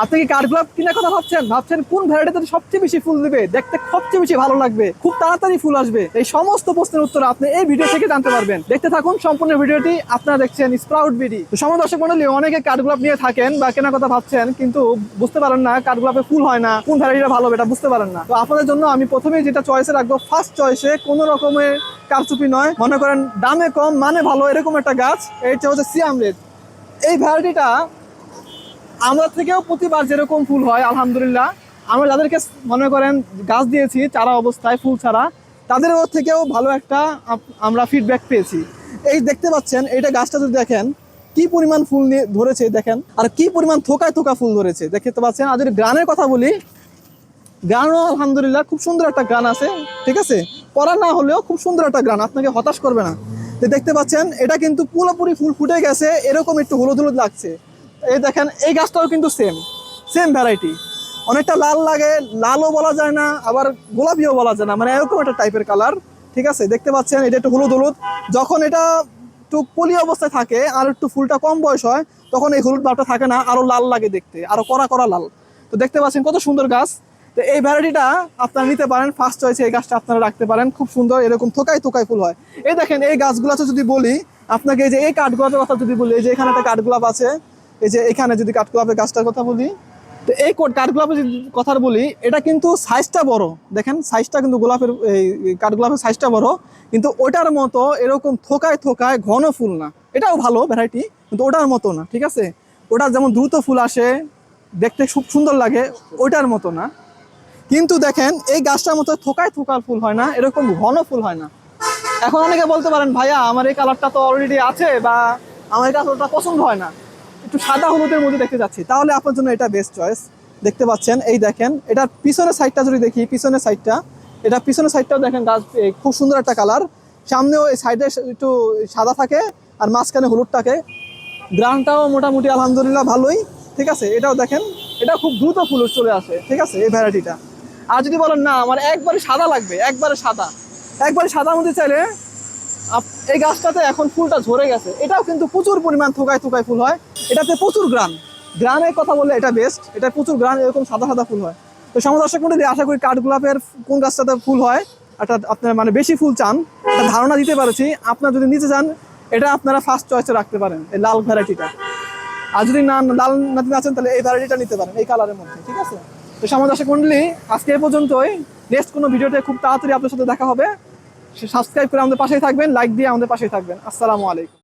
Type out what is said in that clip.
আপনি কি কাঠ গোলাপ কেনার কথা ভাবছেন? ভাবছেন কোন ভ্যারাইটিতে সবচেয়ে বেশি ফুল দিবে? দেখতে সবচেয়ে বেশি ভালো লাগবে। খুব তাড়াতাড়ি ফুল আসবে। এই সমস্ত প্রশ্নের উত্তর আপনি এই ভিডিও থেকে জানতে পারবেন। দেখতে থাকুন সম্পূর্ণ ভিডিওটি আপনারা দেখছেন স্প্রাউট বিডি সময় দর্শক মন্ডলী, অনেকে কাঠগোলাপ নিয়ে থাকেন বা কেনার কথা ভাবছেন, কিন্তু বুঝতে পারেন না কাঠগোলাপে ফুল হয় না, কোন ভ্যারাইটিটা ভালো এটা বুঝতে পারেন না। তো আপনাদের জন্য আমি প্রথমেই যেটা চয়েসে রাখব ফার্স্ট চয়েসে কোনো রকমের কারচুপি নয়। মনে করেন দামে কম মানে ভালো, এরকম একটা গাছ এইটা হচ্ছে সিয়াম রেড এই ভ্যারাইটিটা আমরা থেকেও প্রতিবার যেরকম ফুল হয়, আলহামদুলিল্লাহ। আমরা যাদেরকে মনে করেন গাছ দিয়েছি, চারা অবস্থায়, ফুল ছাড়া তাদের ওর থেকেও ভালো একটা আমরা ফিডব্যাক পেয়েছি। এই দেখতে পাচ্ছেন, এইটা গাছটা যদি দেখেন, কি পরিমাণ ফুল নিয়ে ধরেছে, দেখেন। আর কি পরিমাণ থোকায় থোকা ফুল ধরেছে, দেখতে পাচ্ছেন। আর যদি গ্রানের কথা বলি গানও আলহামদুলিল্লাহ খুব সুন্দর একটা গান আছে, ঠিক আছে? পড়া না হলেও খুব সুন্দর একটা গান আপনাকে হতাশ করবে না। দেখতে পাচ্ছেন, এটা কিন্তু পুরোপুরি ফুল ফুটে গেছে, এরকম একটু হলুদ হলুদ লাগছে। এই দেখেন, এই গাছটাও কিন্তু সেম সেম ভ্যারাইটি অনেকটা লাল লাগে, লালও বলা যায় না, আবার গোলাপিও বলা যায় না মানে এরকম একটা টাইপের কালার ঠিক আছে? দেখতে পাচ্ছেন, এটা একটু হলুদ হলুদ। যখন এটা একটু পলি অবস্থায় থাকে, আর একটু ফুলটা কম বয়স হয়, তখন এই হলুদ ভাবটা থাকে না, আরও লাল লাগে দেখতে, আরও কড়া কড়া লাল। তো দেখতে পাচ্ছেন কত সুন্দর গাছ। তো এই ভ্যারাইটিটা আপনারা নিতে পারেন ফার্স্ট চয়েসে এই গাছটা আপনারা রাখতে পারেন, খুব সুন্দর, এরকম থোকায় থোকায় ফুল হয়। এই দেখেন, এই গাছগুলোতে যদি বলি, আপনাকে যে এই কাঠগোলাপের কথা যদি বলি যে এখানে একটা কাঠগোলাপ আছে এই যে এখানে যদি কাঠগোলাপের গাছটার কথা বলি, তো এই কাঠগোলাপের যদি কথা বলি, এটা কিন্তু সাইজটা বড়। দেখেন সাইজটা কিন্তু গোলাপের, এই কাঠগোলাপের সাইজটা বড়, কিন্তু ওটার মতো এরকম থোকায় থোকায় ঘন ফুল না। এটাও ভালো ভ্যারাইটি কিন্তু ওটার মতো না, ঠিক আছে? ওটা যেমন দ্রুত ফুল আসে, দেখতে খুব সুন্দর লাগে, ওইটার মতো না। কিন্তু দেখেন, এই গাছটার মতো থোকায় থোকার ফুল হয় না, এরকম ঘন ফুল হয় না। এখন অনেকে বলতে পারেন, ভাইয়া, আমার এই কালারটা তো অলরেডি আছে বা আমার এই কালারটা পছন্দ হয় না। একটু সাদা হলুদের মধ্যে দেখতে যাচ্ছি। তাহলে আপনার জন্য এটা বেস্ট চয়েস দেখতে পাচ্ছেন, এই দেখেন, এটার পিছনের সাইডটা যদি দেখি, পিছনের সাইডটা এটা পিছনের সাইডটাও দেখেন, গাছ খুব সুন্দর একটা কালার সামনেও এই সাইডে একটু সাদা থাকে আর মাঝখানে হলুদ থাকে। গ্রানটাও মোটামুটি আলহামদুলিল্লাহ ভালোই, ঠিক আছে? এটাও দেখেন, এটা খুব দ্রুত ফুল চলে আসে, ঠিক আছে? এই ভ্যারাইটিটা। আর যদি বলেন, না, আমার একবারে সাদা লাগবে, একবারে সাদা। একবারে সাদা মধ্যে চাইলে এই গাছটাতে এখন ফুলটা ঝরে গেছে। এটাও কিন্তু প্রচুর পরিমাণ থোকায় থোকায় ফুল হয়। এটাতে প্রচুর গ্রান। গ্রানের কথা বললে এটা বেস্ট এটা প্রচুর গ্রান, এরকম সাদা সাদা ফুল হয়। তো সমদর্শক মন্ডলী, আশা করি কাঠগোলাপের কোন গাছটাতে ফুল হয় একটা আপনার মানে বেশি ফুল চান, একটা ধারণা দিতে পারছি, আপনার যদি নিতে চান, এটা আপনারা ফার্স্ট চয়েসে রাখতে পারেন, এই লাল ভ্যারাইটিটা। আর যদি না, লাল নাতি আছেন, তাহলে এই ভ্যারাইটিটা নিতে পারেন, এই কালারের মধ্যে, ঠিক আছে? তো সমাজ দর্শক মন্ডলী, আজকে এ পর্যন্তই। নেক্সট কোনো ভিডিওতে খুব তাড়াতাড়ি আপনার সাথে দেখা হবে। সাবস্ক্রাইব করে আমাদের পাশেই থাকবেন লাইক দিয়ে আমাদের পাশেই থাকবেন। আসসালামু আলাইকুম।